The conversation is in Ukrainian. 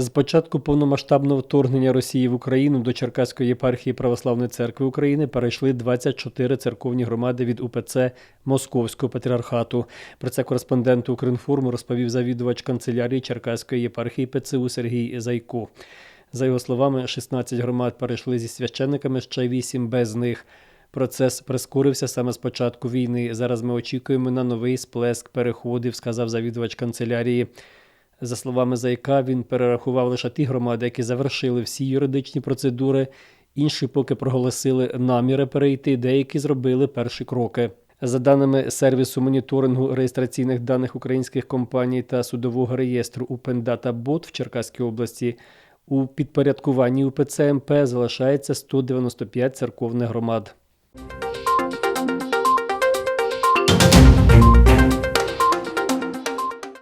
З початку повномасштабного вторгнення Росії в Україну до Черкаської єпархії Православної церкви України перейшли 24 церковні громади від УПЦ Московського патріархату. Про це кореспонденту Укрінформу розповів завідувач канцелярії Черкаської єпархії ПЦУ Сергій Зайко. За його словами, 16 громад перейшли зі священниками, ще 8 без них. Процес прискорився саме з початку війни. Зараз ми очікуємо на новий сплеск переходів, сказав завідувач канцелярії. За словами Зайка, він перерахував лише ті громади, які завершили всі юридичні процедури, інші поки проголосили наміри перейти, деякі зробили перші кроки. За даними сервісу моніторингу реєстраційних даних українських компаній та судового реєстру Бот в Черкаській області, у підпорядкуванні УПЦ МП залишається 195 церковних громад.